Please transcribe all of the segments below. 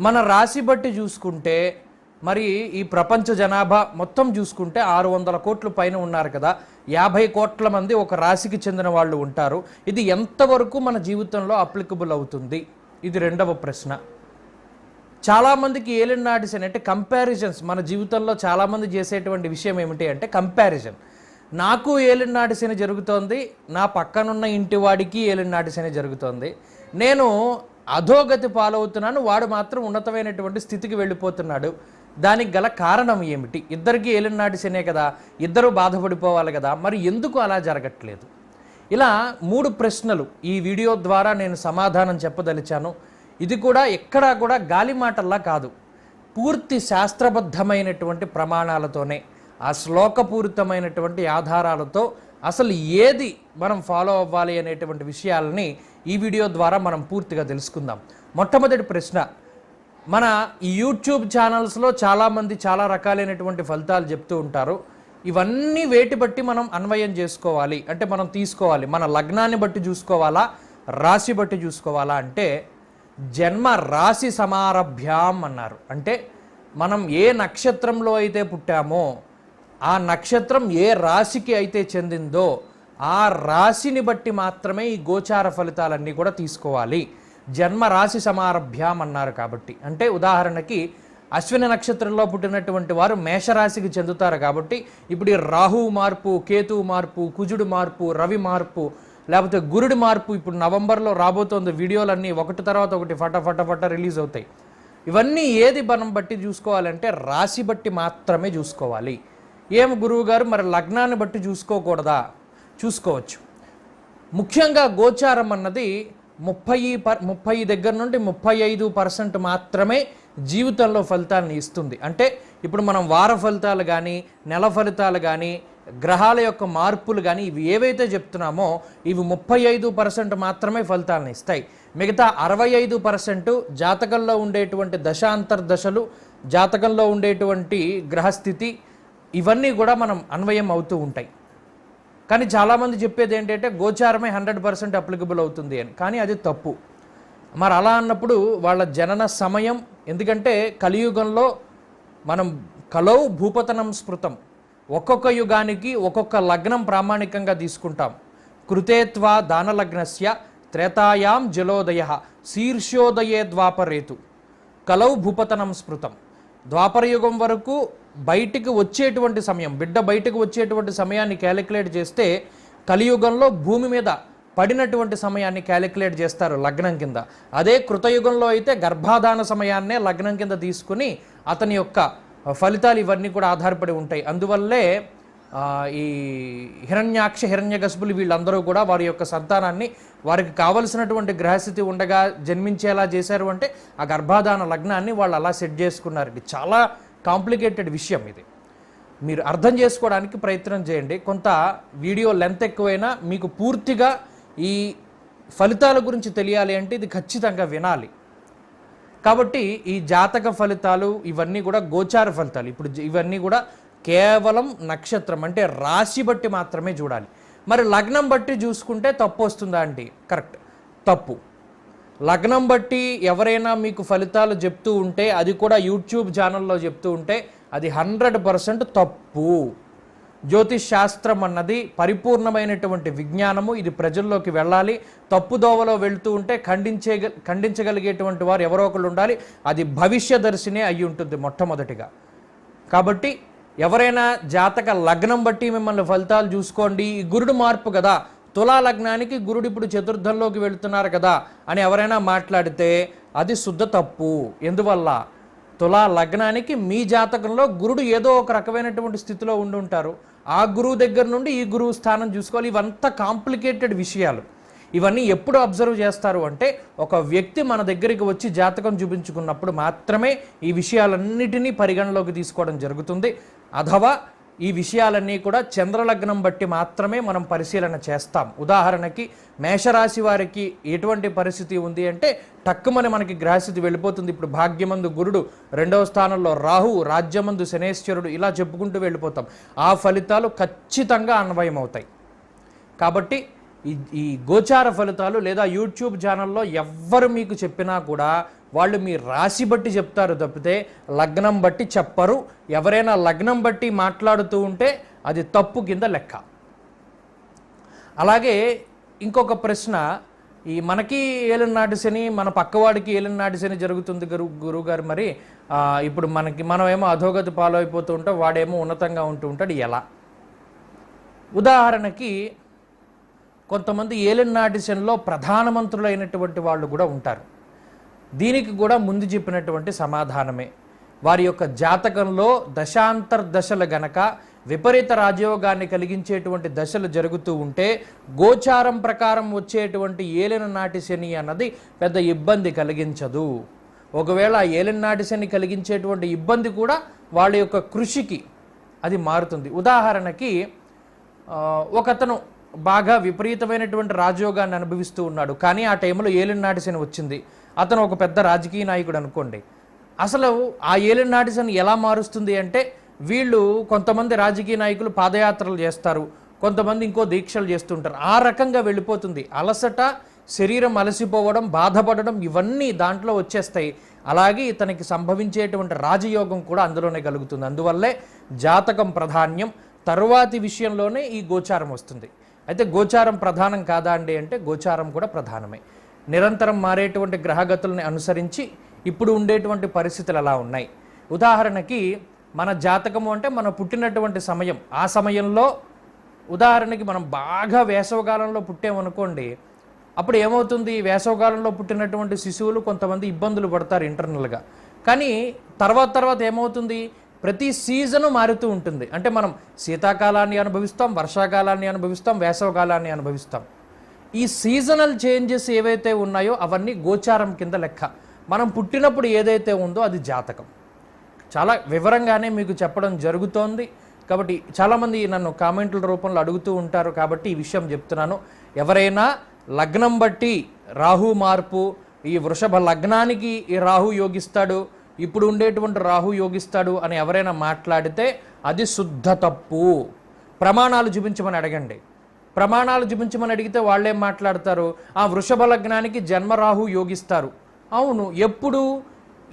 మన రాశి బట్టి చూసుకుంటే మరి ఈ ప్రపంచ జనాభా మొత్తం చూసుకుంటే ఆరు వందల కోట్ల పైన ఉన్నారు కదా. యాభై కోట్ల మంది ఒక రాశికి చెందిన వాళ్ళు ఉంటారు. ఇది ఎంతవరకు మన జీవితంలో అప్లికబుల్ అవుతుంది? ఇది రెండవ ప్రశ్న. చాలామందికి ఏలినాటి శని అంటే కంపారిజన్స్ మన జీవితంలో చాలామంది చేసేటువంటి విషయం ఏమిటి అంటే కంపారిజన్ నాకు ఏలినాటి జరుగుతోంది నా పక్కనున్న ఇంటి వాడికి ఏలినాటి జరుగుతోంది. నేను అధోగతి పాలవుతున్నాను వాడు మాత్రం ఉన్నతమైనటువంటి స్థితికి వెళ్ళిపోతున్నాడు. దానికి గల కారణం ఏమిటి? ఇద్దరికి ఏలినాటి శనే కదా ఇద్దరు బాధపడిపోవాలి కదా మరి ఎందుకు అలా జరగట్లేదు? ఇలా మూడు ప్రశ్నలు ఈ వీడియో ద్వారా నేను సమాధానం చెప్పదలిచాను. ఇది కూడా ఎక్కడా కూడా గాలి మాటల్లా కాదు. పూర్తి శాస్త్రబద్ధమైనటువంటి ప్రమాణాలతోనే ఆ శ్లోకపూరితమైనటువంటి ఆధారాలతో అసలు ఏది మనం ఫాలో అవ్వాలి అనేటువంటి విషయాలని ఈ వీడియో ద్వారా మనం పూర్తిగా తెలుసుకుందాం. మొట్టమొదటి ప్రశ్న మన ఈ యూట్యూబ్ ఛానల్స్లో చాలామంది చాలా రకాలైనటువంటి ఫలితాలు చెప్తూ ఉంటారు. ఇవన్నీ వేటి బట్టి మనం అన్వయం చేసుకోవాలి. అంటే మనం తీసుకోవాలి. మన లగ్నాన్ని బట్టి చూసుకోవాలా? రాశి బట్టి చూసుకోవాలా? అంటే జన్మ రాశి సమారభ్యాం అన్నారు. అంటే మనం ఏ నక్షత్రంలో అయితే పుట్టామో ఆ నక్షత్రం ఏ రాశికి అయితే చెందిందో ఆ రాశిని బట్టి మాత్రమే ఈ గోచార ఫలితాలన్నీ కూడా తీసుకోవాలి. జన్మ రాశి సమారభ్యాం అన్నారు కాబట్టి. అంటే ఉదాహరణకి అశ్విని నక్షత్రంలో పుట్టినటువంటి వారు మేషరాశికి చెందుతారు కాబట్టి ఇప్పుడు ఈ రాహు మార్పు కేతు మార్పు కుజుడు మార్పు రవి మార్పు లేకపోతే గురుడి మార్పు ఇప్పుడు నవంబర్లో రాబోతోంది వీడియోలన్నీ ఒకటి తర్వాత ఒకటి ఫట ఫట ఫట రిలీజ్ అవుతాయి. ఇవన్నీ ఏది మనం బట్టి చూసుకోవాలంటే రాశి బట్టి మాత్రమే చూసుకోవాలి. ఏం గురువు గారు మరి లగ్నాన్ని బట్టి చూసుకోకూడదా? చూసుకోవచ్చు. ముఖ్యంగా గోచారం అన్నది ముప్పై పర్ ముప్పై దగ్గర నుండి ముప్పై ఐదు పర్సెంట్ మాత్రమే జీవితంలో ఫలితాలను ఇస్తుంది. అంటే ఇప్పుడు మనం వార ఫలితాలు కానీ నెల ఫలితాలు కానీ గ్రహాల యొక్క మార్పులు కానీ ఇవి ఏవైతే చెప్తున్నామో ఇవి ముప్పై ఐదు పర్సెంట్ మాత్రమే ఫలితాలను ఇస్తాయి. మిగతా అరవై ఐదు పర్సెంట్ జాతకంలో ఉండేటువంటి దశాంతర్దశలు జాతకంలో ఉండేటువంటి గ్రహస్థితి ఇవన్నీ కూడా మనం అన్వయం అవుతూ ఉంటాయి. కానీ చాలామంది చెప్పేది ఏంటంటే గోచారమే హండ్రెడ్ పర్సెంట్ అప్లికబుల్ అవుతుంది అని. కానీ అది తప్పు. మరి అలా అన్నప్పుడు వాళ్ళ జనన సమయం ఎందుకంటే కలియుగంలో మనం కలౌ భూపతనం స్మృతం. ఒక్కొక్క యుగానికి ఒక్కొక్క లగ్నం ప్రామాణికంగా తీసుకుంటాం. కృతేత్వ దానలగ్నస్య త్రేతాయాం జలోదయ శీర్షోదయే ద్వాపరేతు. కలౌ భూపతనం స్మృతం. ద్వాపరయుగం వరకు బయటికి వచ్చేటువంటి సమయం బిడ్డ బయటకు వచ్చేటువంటి సమయాన్ని క్యాలిక్యులేట్ చేస్తే కలియుగంలో భూమి మీద పడినటువంటి సమయాన్ని క్యాలిక్యులేట్ చేస్తారు లగ్నం కింద. అదే కృతయుగంలో అయితే గర్భాధాన సమయాన్నే లగ్నం కింద తీసుకుని అతని యొక్క ఫలితాలు ఇవన్నీ కూడా ఆధారపడి ఉంటాయి. అందువల్లే ఈ హిరణ్యాక్ష హిరణ్యగసుపులు వీళ్ళందరూ కూడా వారి యొక్క సంతానాన్ని వారికి కావలసినటువంటి గ్రహస్థితి ఉండగా జన్మించేలా చేశారు అంటే ఆ గర్భాధాన లగ్నాన్ని వాళ్ళు అలా సెట్ చేసుకున్నారు. చాలా కాంప్లికేటెడ్ విషయం ఇది. మీరు అర్థం చేసుకోవడానికి ప్రయత్నం చేయండి. కొంత వీడియో లెంత్ ఎక్కువైనా మీకు పూర్తిగా ఈ ఫలితాల గురించి తెలియాలి అంటే ఇది ఖచ్చితంగా వినాలి. కాబట్టి ఈ జాతక ఫలితాలు ఇవన్నీ కూడా గోచార ఫలితాలు. ఇప్పుడు ఇవన్నీ కూడా కేవలం నక్షత్రం అంటే రాశి బట్టి మాత్రమే చూడాలి. మరి లగ్నం బట్టి చూసుకుంటే తప్పు వస్తుందా అండి? కరెక్ట్. తప్పు. లగ్నం బట్టి ఎవరైనా మీకు ఫలితాలు చెప్తూ ఉంటే అది కూడా యూట్యూబ్ ఛానల్లో చెప్తూ ఉంటే అది హండ్రెడ్ పర్సెంట్ తప్పు. జ్యోతిష్ శాస్త్రం అన్నది పరిపూర్ణమైనటువంటి విజ్ఞానము. ఇది ప్రజల్లోకి వెళ్ళాలి. తప్పుదోవలో వెళ్తూ ఉంటే ఖండించే ఖండించగలిగేటువంటి వారు ఎవరో ఒకరు ఉండాలి. అది భవిష్యదర్శినే అయి ఉంటుంది మొట్టమొదటిగా. కాబట్టి ఎవరైనా జాతక లగ్నం బట్టి మిమ్మల్ని ఫలితాలు చూసుకోండి. ఈ గురుడు మార్పు కదా. తులా లగ్నానికి గురుడు ఇప్పుడు చతుర్థంలోకి వెళుతున్నారు కదా అని ఎవరైనా మాట్లాడితే అది శుద్ధ తప్పు. ఎందువల్ల? తులా లగ్నానికి మీ జాతకంలో గురుడు ఏదో ఒక రకమైనటువంటి స్థితిలో ఉండి ఉంటారు. ఆ గురువు దగ్గర నుండి ఈ గురువు స్థానం చూసుకోవాలి. ఇవంతా కాంప్లికేటెడ్ విషయాలు. ఇవన్నీ ఎప్పుడు అబ్జర్వ్ చేస్తారు అంటే ఒక వ్యక్తి మన దగ్గరికి వచ్చి జాతకం చూపించుకున్నప్పుడు మాత్రమే ఈ విషయాలన్నిటినీ పరిగణలోకి తీసుకోవడం జరుగుతుంది. అథవా ఈ విషయాలన్నీ కూడా చంద్రలగ్నం బట్టి మాత్రమే మనం పరిశీలన చేస్తాం. ఉదాహరణకి మేషరాశి వారికి ఎటువంటి పరిస్థితి ఉంది అంటే టక్కుమని మనకి గ్రహస్థితి వెళ్ళిపోతుంది. ఇప్పుడు భాగ్యమందు గురుడు రెండవ స్థానంలో రాహు రాజ్యమందు శనేశ్వరుడు ఇలా చెప్పుకుంటూ వెళ్ళిపోతాం. ఆ ఫలితాలు ఖచ్చితంగా అన్వయం అవుతాయి కాబట్టి ఈ ఈ గోచార ఫలితాలు లేదా యూట్యూబ్ ఛానల్లో ఎవ్వరు మీకు చెప్పినా కూడా వాళ్ళు మీ రాశి బట్టి చెప్తారు తప్పితే లగ్నం బట్టి చెప్పరు. ఎవరైనా లగ్నం బట్టి మాట్లాడుతూ ఉంటే అది తప్పు కింద లెక్క. అలాగే ఇంకొక ప్రశ్న ఈ మనకి ఏలినాటి శని మన పక్కవాడికి ఏలినాటి శని జరుగుతుంది గురు గురువుగారు మరి ఇప్పుడు మనకి మనమేమో అధోగతి పాలైపోతూ అయిపోతూ ఉంటాం వాడేమో ఉన్నతంగా ఉంటూ ఉంటాడు ఎలా? ఉదాహరణకి కొంతమంది ఏలినాటి శనిలో ప్రధానమంత్రులైనటువంటి వాళ్ళు కూడా ఉంటారు. దీనికి కూడా ముందు చెప్పినటువంటి సమాధానమే. వారి యొక్క జాతకంలో దశాంతర్దశలు గనక విపరీత రాజయోగాన్ని కలిగించేటువంటి దశలు జరుగుతూ ఉంటే గోచారం ప్రకారం వచ్చేటువంటి ఏలిన నాటి శని అన్నది పెద్ద ఇబ్బంది కలిగించదు. ఒకవేళ ఆ ఏలిన నాటి శని కలిగించేటువంటి ఇబ్బంది కూడా వాళ్ళ యొక్క కృషికి అది మారుతుంది. ఉదాహరణకి ఒకతను బాగా విపరీతమైనటువంటి రాజయోగాన్ని అనుభవిస్తూ ఉన్నాడు. కానీ ఆ టైంలో ఏలినాటి శని వచ్చింది. అతను ఒక పెద్ద రాజకీయ నాయకుడు అనుకోండి. అసలు ఆ ఏలినాటి శని ఎలా మారుస్తుంది అంటే వీళ్ళు కొంతమంది రాజకీయ నాయకులు పాదయాత్రలు చేస్తారు. కొంతమంది ఇంకో దీక్షలు చేస్తుంటారు. ఆ రకంగా వెళ్ళిపోతుంది. అలసట శరీరం అలసిపోవడం బాధపడడం ఇవన్నీ దాంట్లో వచ్చేస్తాయి. అలాగే ఇతనికి సంభవించేటువంటి రాజయోగం కూడా అందులోనే కలుగుతుంది. అందువల్లే జాతకం ప్రాధాన్యం. తరువాతి విషయంలోనే ఈ గోచారం వస్తుంది. అయితే గోచారం ప్రధానం కాదా అండి అంటే గోచారం కూడా ప్రధానమే. నిరంతరం మారేటువంటి గ్రహగతుల్ని అనుసరించి ఇప్పుడు ఉండేటువంటి పరిస్థితులు అలా ఉన్నాయి. ఉదాహరణకి మన జాతకము అంటే మనం పుట్టినటువంటి సమయం. ఆ సమయంలో ఉదాహరణకి మనం బాగా వేసవకాలంలో పుట్టామనుకోండి అప్పుడు ఏమవుతుంది? వేసవకాలంలో పుట్టినటువంటి శిశువులు కొంతమంది ఇబ్బందులు పడతారు ఇంటర్నల్గా. కానీ తర్వాత తర్వాత ఏమవుతుంది? ప్రతి సీజను మారుతూ ఉంటుంది. అంటే మనం శీతాకాలాన్ని అనుభవిస్తాం వర్షాకాలాన్ని అనుభవిస్తాం వేసవకాలాన్ని అనుభవిస్తాం. ఈ సీజనల్ చేంజెస్ ఏవైతే ఉన్నాయో అవన్నీ గోచారం కింద లెక్క. మనం పుట్టినప్పుడు ఏదైతే ఉందో అది జాతకం. చాలా వివరంగానే మీకు చెప్పడం జరుగుతోంది. కాబట్టి చాలామంది నన్ను కామెంట్ల రూపంలో అడుగుతూ ఉంటారు కాబట్టి ఈ విషయం చెప్తున్నాను. ఎవరైనా లగ్నం బట్టి రాహు మార్పు ఈ వృషభ లగ్నానికి ఈ రాహు యోగిస్తాడు ఇప్పుడు ఉండేటువంటి రాహు యోగిస్తాడు అని ఎవరైనా మాట్లాడితే అది శుద్ధ తప్పు. ప్రమాణాలు చూపించమని అడగండి. ప్రమాణాలు చూపించమని అడిగితే వాళ్ళేం మాట్లాడతారు? ఆ వృషభ లగ్నానికి జన్మరాహు యోగిస్తారు. అవును ఎప్పుడు?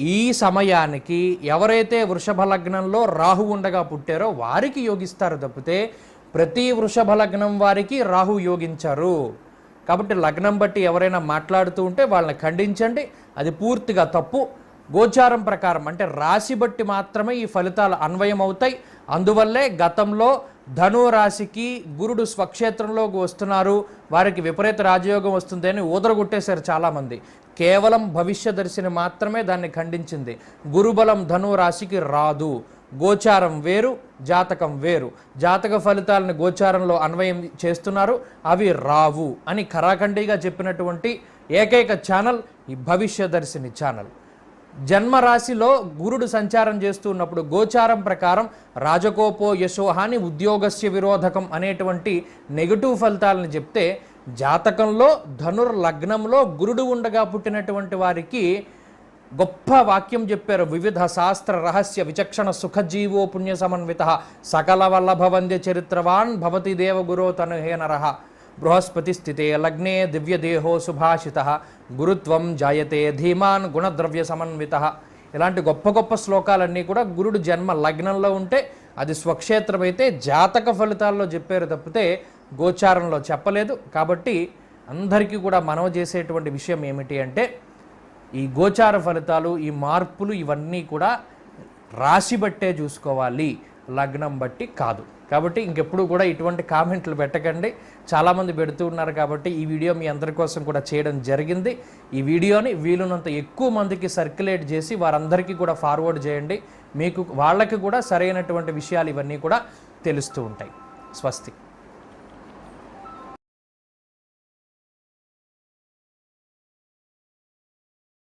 ఈ సమయానికి ఎవరైతే వృషభ లగ్నంలో రాహు ఉండగా పుట్టారో వారికి యోగిస్తారు తప్పితే ప్రతి వృషభ లగ్నం వారికి రాహు యోగించారు. కాబట్టి లగ్నం బట్టి ఎవరైనా మాట్లాడుతూ ఉంటే వాళ్ళని ఖండించండి. అది పూర్తిగా తప్పు. గోచారం ప్రకారం అంటే రాశి బట్టి మాత్రమే ఈ ఫలితాలు అన్వయం అవుతాయి అందువల్లే గతంలో ధను రాశికి గురుడు స్వక్షేత్రంలోకి వస్తున్నారు. వారికి విపరీత రాజయోగం వస్తుంది అని ఊదరగొట్టేశారు చాలామంది. కేవలం భవిష్య దర్శిని మాత్రమే దాన్ని ఖండించింది. గురుబలం ధను రాశికి రాదు. గోచారం వేరు జాతకం వేరు. జాతక ఫలితాలను గోచారంలో అన్వయం చేస్తున్నారు. అవి రావు అని ఖరాఖండిగా చెప్పినటువంటి ఏకైక ఛానల్ ఈ భవిష్య దర్శిని ఛానల్. జన్మరాశిలో గురుడు సంచారం చేస్తూ ఉన్నప్పుడు గోచారం ప్రకారం రాజకోపో యశోహాని ఉద్యోగస్య విరోధకం అనేటువంటి నెగటివ్ ఫలితాలను చెప్తే జాతకంలో ధనుర్ లగ్నంలో గురుడు ఉండగా పుట్టినటువంటి వారికి గొప్ప వాక్యం చెప్పారు. వివిధ శాస్త్ర రహస్య విచక్షణ సుఖజీవో పుణ్య సమన్విత సకల వల్లభవంద్య చరిత్రవాన్ భవతి దేవ గురో తనుహే బృహస్పతి స్థితే లగ్నే దివ్యదేహో సుభాషిత. గురుత్వం జాయతే ధీమాన్ గుణద్రవ్య సమన్విత. ఇలాంటి గొప్ప గొప్ప శ్లోకాలన్నీ కూడా గురుడు జన్మ లగ్నంలో ఉంటే అది స్వక్షేత్రమైతే జాతక ఫలితాల్లో చెప్పారు తప్పితే గోచారంలో చెప్పలేదు. కాబట్టి అందరికీ కూడా మనవ చేసేటువంటి విషయం ఏమిటి అంటే ఈ గోచార ఫలితాలు ఈ మార్పులు ఇవన్నీ కూడా రాశి బట్టే చూసుకోవాలి. లగ్నం బట్టి కాదు. కాబట్టి ఇంకెప్పుడు కూడా ఇటువంటి కామెంట్లు పెట్టకండి. చాలామంది పెడుతూ ఉన్నారు కాబట్టి ఈ వీడియో మీ అందరి కోసం కూడా చేయడం జరిగింది. ఈ వీడియోని వీలున్నంత ఎక్కువ మందికి సర్క్యులేట్ చేసి వారందరికీ కూడా ఫార్వర్డ్ చేయండి. మీకు వాళ్ళకి కూడా సరైనటువంటి విషయాలు ఇవన్నీ కూడా తెలుస్తూ ఉంటాయి. స్వస్తి.